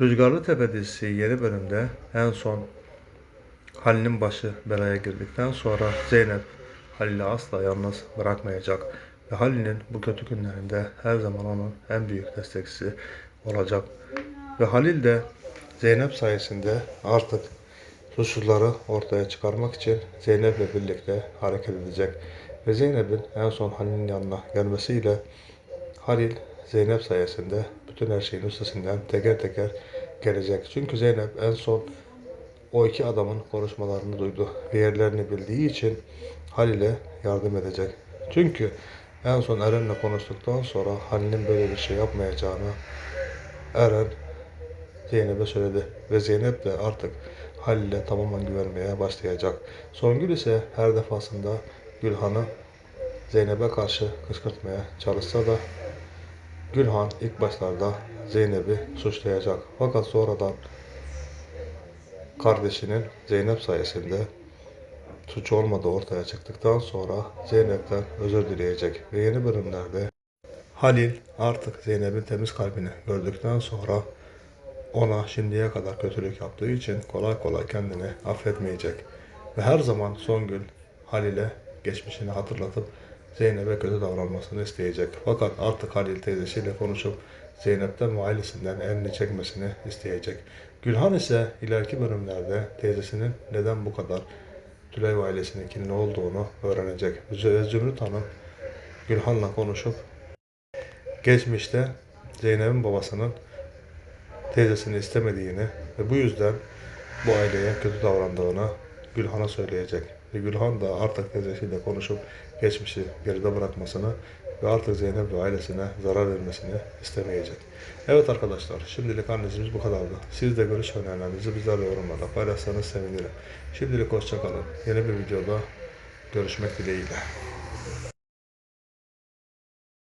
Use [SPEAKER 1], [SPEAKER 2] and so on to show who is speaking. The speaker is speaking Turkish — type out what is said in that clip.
[SPEAKER 1] Rüzgarlı Tepe dizisi yeni bölümde en son Halil'in başı belaya girdikten sonra Zeynep Halil'i asla yalnız bırakmayacak ve Halil'in bu kötü günlerinde her zaman onun en büyük destekçisi olacak. Ve Halil de Zeynep sayesinde artık suçluları ortaya çıkarmak için Zeynep'le birlikte hareket edecek. Ve Zeynep'in en son Halil'in yanına gelmesiyle Halil Zeynep sayesinde bütün her şeyin üstesinden teker teker gelecek. Çünkü Zeynep en son o iki adamın konuşmalarını duydu yerlerini bildiği için Halil'e yardım edecek. Çünkü en son Eren'le konuştuktan sonra Halil'in böyle bir şey yapmayacağını Eren Zeynep'e söyledi ve Zeynep de artık Halil'e tamamen güvenmeye başlayacak. Songül ise her defasında Gülhan'ı Zeynep'e karşı kışkırtmaya çalışsa da Gülhan ilk başlarda Zeynep'i suçlayacak. Fakat sonradan kardeşinin Zeynep sayesinde suç olmadığı ortaya çıktıktan sonra Zeynep'ten özür dileyecek. Ve yeni bölümlerde Halil artık Zeynep'in temiz kalbini gördükten sonra ona şimdiye kadar kötülük yaptığı için kolay kolay kendini affetmeyecek. Ve her zaman Songül Halil'e geçmişini hatırlatıp Zeynep'e kötü davranmasını isteyecek. Fakat artık Halil teyzesiyle konuşup Zeynep'ten ve ailesinden elini çekmesini isteyecek. Gülhan ise ileriki bölümlerde teyzesinin neden bu kadar Tülay ailesinin kinli olduğunu öğrenecek. Zü- Zümrüt Hanım Gülhan'la konuşup geçmişte Zeynep'in babasının teyzesini istemediğini ve bu yüzden bu aileye kötü davrandığını Gülhan'a söyleyecek. Ve Gülhan da artık teyzesiyle konuşup geçmişi geride bırakmasını ve artık Zeynep ve ailesine zarar vermesini istemeyecek. Evet arkadaşlar şimdilik analizimiz bu kadardı. Siz de görüş önerilerinizi bizlerle yorumlarda paylaşsanız sevinirim. Şimdilik hoşçakalın. Yeni bir videoda görüşmek dileğiyle.